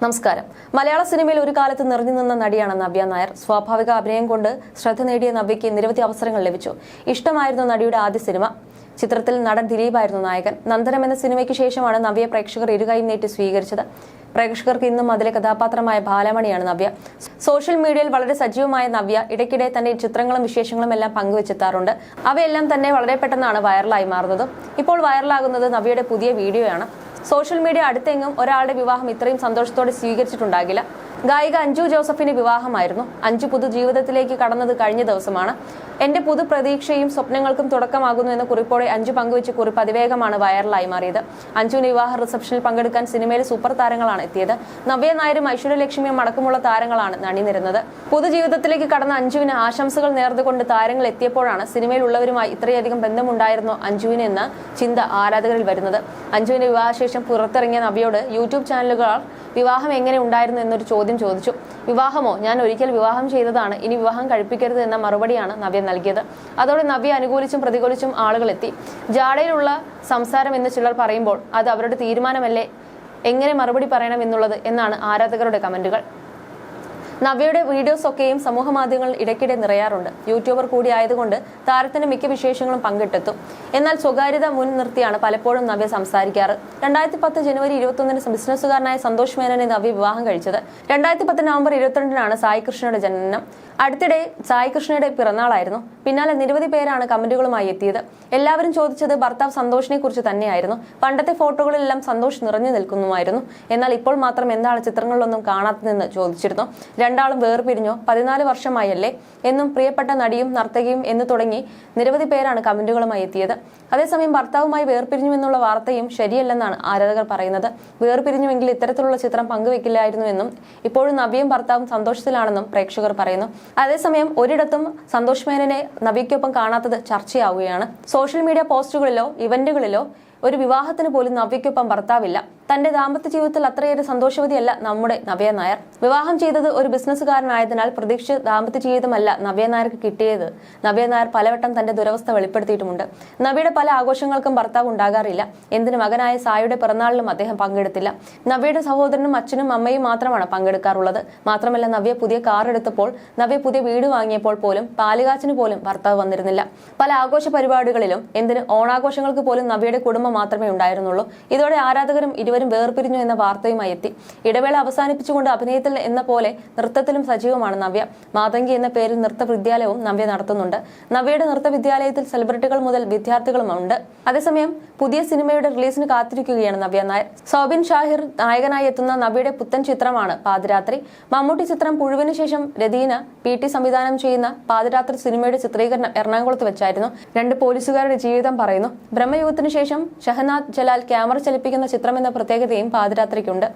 നമസ്കാരം. മലയാള സിനിമയിൽ ഒരു കാലത്ത് നിറഞ്ഞു നിന്ന നടിയാണ് നവ്യ നായർ. സ്വാഭാവിക അഭിനയം കൊണ്ട് ശ്രദ്ധ നേടിയ നവ്യയ്ക്ക് നിരവധി അവസരങ്ങൾ ലഭിച്ചു. ഇഷ്ടമായിരുന്നു നടിയുടെ ആദ്യ സിനിമ. ചിത്രത്തിൽ നടൻ ദിലീപായിരുന്നു നായകൻ. നന്ദനം എന്ന സിനിമയ്ക്ക് ശേഷമാണ് നവ്യ പ്രേക്ഷകർ ഇരുകൈ നീട്ടി സ്വീകരിച്ചത്. പ്രേക്ഷകർക്ക് ഇന്നും അതിലെ കഥാപാത്രമായ ബാലമണിയാണ് നവ്യ. സോഷ്യൽ മീഡിയയിൽ വളരെ സജീവമായ നവ്യ ഇടയ്ക്കിടെ തന്റെ ചിത്രങ്ങളും വിശേഷങ്ങളും എല്ലാം പങ്കുവച്ചെത്താറുണ്ട്. അവയെല്ലാം തന്നെ വളരെ പെട്ടെന്നാണ് വൈറലായി മാറുന്നത്. ഇപ്പോൾ വൈറലാകുന്നത് നവ്യയുടെ പുതിയ വീഡിയോയാണ്. സോഷ്യൽ മീഡിയ അടുത്തെങ്ങും ഒരാളുടെ വിവാഹം ഇത്രയും സന്തോഷത്തോടെ സ്വീകരിച്ചിട്ടുണ്ടാകില്ല. ഗായിക അഞ്ജു ജോസഫിന്റെ വിവാഹമായിരുന്നു. അഞ്ജു പുതുജീവിതത്തിലേക്ക് കടന്നത് കഴിഞ്ഞ ദിവസമാണ്. എന്റെ പുതു പ്രതീക്ഷയും സ്വപ്നങ്ങൾക്കും തുടക്കമാകുന്നു എന്ന കുറിപ്പോടെ അഞ്ജു പങ്കുവച്ച കുറിപ്പ് അതിവേഗമാണ് വൈറലായി മാറിയത്. അഞ്ജുവിന്റെ വിവാഹ റിസപ്ഷനിൽ പങ്കെടുക്കാൻ സിനിമയിലെ സൂപ്പർ താരങ്ങളാണ് എത്തിയത്. നവ്യ നായരും ഐശ്വര്യലക്ഷ്മിയും അടക്കമുള്ള താരങ്ങളാണ് നണിനിരുന്നത് പുതുജീവിതത്തിലേക്ക് കടന്ന അഞ്ജുവിന് ആശംസകൾ നേർന്നുകൊണ്ട് താരങ്ങൾ എത്തിയപ്പോഴാണ് സിനിമയിലുള്ളവരുമായി ഇത്രയധികം ബന്ധമുണ്ടായിരുന്നോ അഞ്ജുവിന് എന്ന ചിന്ത ആരാധകരിൽ വരുന്നത്. അഞ്ജുവിന്റെ വിവാഹശേഷം പുറത്തിറങ്ങിയ നവ്യയോട് യൂട്യൂബ് ചാനലുകൾ വിവാഹം എങ്ങനെ ഉണ്ടായിരുന്നു എന്നൊരു ചോദ്യം ചോദിച്ചു. വിവാഹമോ? ഞാൻ ഒരിക്കൽ വിവാഹം ചെയ്തതാണ്. ഇനി വിവാഹം കഴിപ്പിക്കരുത് എന്ന മറുപടിയാണ് നവ്യ നൽകിയത്. അതോടെ നവ്യ അനുകൂലിച്ചും പ്രതികൂലിച്ചും ആളുകൾ എത്തി ജാടയിലുള്ള സംസാരം എന്ന് ചിലർ പറയുമ്പോൾ അത് അവരുടെ തീരുമാനമല്ലേ? എങ്ങനെ മറുപടി പറയണം എന്നുള്ളത് എന്നാണ് ആരാധകരുടെ കമന്റുകൾ. നവ്യയുടെ വീഡിയോസ് ഒക്കെയും സമൂഹ മാധ്യമങ്ങളിൽ ഇടയ്ക്കിടെ നിറയാറുണ്ട്. യൂട്യൂബർ കൂടി ആയതുകൊണ്ട് താരത്തിന്റെ മിക്ക വിശേഷങ്ങളും പങ്കിട്ടെത്തും. എന്നാൽ സ്വകാര്യത മുൻനിർത്തിയാണ് പലപ്പോഴും നവ്യ സംസാരിക്കാറ്. രണ്ടായിരത്തി പത്ത് ജനുവരി ഇരുപത്തൊന്നിന് ബിസിനസ്സുകാരനായ സന്തോഷ് മേനനെ നവ്യ വിവാഹം കഴിച്ചത്. രണ്ടായിരത്തി പത്ത് നവംബർ ഇരുപത്തിരണ്ടിനാണ് സായി കൃഷ്ണയുടെ ജനനം. അടുത്തിടെ സായി കൃഷ്ണയുടെ പിറന്നാളായിരുന്നു. പിന്നാലെ നിരവധി പേരാണ് കമന്റുകളുമായി എത്തിയത്. എല്ലാവരും ചോദിച്ചത് ഭർത്താവ് സന്തോഷിനെ കുറിച്ച് തന്നെയായിരുന്നു. പണ്ടത്തെ ഫോട്ടോകളിലെല്ലാം സന്തോഷ് നിറഞ്ഞു നിൽക്കുന്നുമായിരുന്നു. എന്നാൽ ഇപ്പോൾ മാത്രം എന്താണ് ചിത്രങ്ങളിലൊന്നും കാണാത്തതെന്ന് ചോദിച്ചിരുന്നു. രണ്ടാളും വേർപിരിഞ്ഞോ. പതിനാല് വർഷമായല്ലേ? എന്നും പ്രിയപ്പെട്ട നടിയും നർത്തകിയും എന്ന് തുടങ്ങി നിരവധി പേരാണ് കമന്റുകളുമായി എത്തിയത്. അതേസമയം ഭർത്താവുമായി വേർപിരിഞ്ഞു എന്നുള്ള വാർത്തയും ശരിയല്ലെന്നാണ് ആരാധകർ പറയുന്നത്. വേർപിരിഞ്ഞുവെങ്കിൽ ഇത്തരത്തിലുള്ള ചിത്രം പങ്കുവെക്കില്ലായിരുന്നുവെന്നും ഇപ്പോഴും നവിയും ഭർത്താവും സന്തോഷത്തിലാണെന്നും പ്രേക്ഷകർ പറയുന്നു. അതേസമയം ഒരിടത്തും സന്തോഷ് മേനനെ നബിക്കൊപ്പം കാണാത്തത് ചർച്ചയാവുകയാണ്. സോഷ്യൽ മീഡിയ പോസ്റ്റുകളിലോ ഇവന്റുകളിലോ ഒരു വിവാഹത്തിന് പോലും നവ്യയ്ക്കൊപ്പം ഭർത്താവില്ല. തന്റെ ദാമ്പത്യ ജീവിതത്തിൽ അത്രയേറെ സന്തോഷവതിയല്ല നമ്മുടെ നവ്യ നായർ. വിവാഹം ചെയ്തത് ഒരു ബിസിനസ്സുകാരനായതിനാൽ പ്രതീക്ഷിച്ച ദാമ്പത്യ ജീവിതമല്ല നവ്യ നായർക്ക് കിട്ടിയത്. നവ്യ നായർ പലവട്ടം തന്റെ ദുരവസ്ഥ വെളിപ്പെടുത്തിയിട്ടുമുണ്ട്. നവ്യയുടെ പല ആഘോഷങ്ങൾക്കും ഭർത്താവ് ഉണ്ടാകാറില്ല. എന്തിന് മകനായ സായുടെ പിറന്നാളിലും അദ്ദേഹം പങ്കെടുത്തില്ല. നവ്യയുടെ സഹോദരനും അച്ഛനും അമ്മയും മാത്രമാണ് പങ്കെടുക്കാറുള്ളത്. മാത്രമല്ല നവ്യ പുതിയ കാർ എടുത്തപ്പോൾ നവ്യ പുതിയ വീട് വാങ്ങിയപ്പോൾ പോലും പാലുകാച്ചിന് പോലും ഭർത്താവ് വന്നിരുന്നില്ല. പല ആഘോഷ പരിപാടികളിലും എന്തിന് ഓണാഘോഷങ്ങൾക്ക് പോലും നവ്യയുടെ കുടുംബം മാത്രമേ ഉണ്ടായിരുന്നുള്ളൂ. ഇതോടെ ആരാധകരും ഇരുവരും വേർപിരിഞ്ഞു എന്ന വാർത്തയുമായി എത്തി. ഇടവേള അവസാനിപ്പിച്ചുകൊണ്ട് അഭിനയത്തിൽ എന്ന പോലെ നൃത്തത്തിലും സജീവമാണ് നവ്യ. മാതങ്കി എന്ന പേരിൽ നൃത്ത വിദ്യാലയവും നവ്യ നടത്തുന്നുണ്ട്. നവ്യയുടെ നൃത്ത വിദ്യാലയത്തിൽ സെലിബ്രിറ്റികൾ മുതൽ വിദ്യാർത്ഥികളും ഉണ്ട്. അതേസമയം പുതിയ സിനിമയുടെ റിലീസിന് കാത്തിരിക്കുകയാണ് നവ്യ നായർ. സോബിൻ ഷാഹിർ നായകനായി എത്തുന്ന നവ്യയുടെ പുത്തൻ ചിത്രമാണ് പാതിരാത്രി. മമ്മൂട്ടി ചിത്രം പുഴുവിന് ശേഷം രതീന പി ടി സംവിധാനം ചെയ്യുന്ന പാതിരാത്രി സിനിമയുടെ ചിത്രീകരണം എറണാകുളത്ത് വെച്ചായിരുന്നു. രണ്ട് പോലീസുകാരുടെ ജീവിതം പറയുന്നു. ബ്രഹ്മയുഗത്തിനു ശേഷം ഷഹനാദ് ജലാൽ ക്യാമറ ചലിപ്പിക്കുന്ന ചിത്രമെന്ന പ്രത്യേകതയും പാതിരാത്രിക്കുണ്ട്.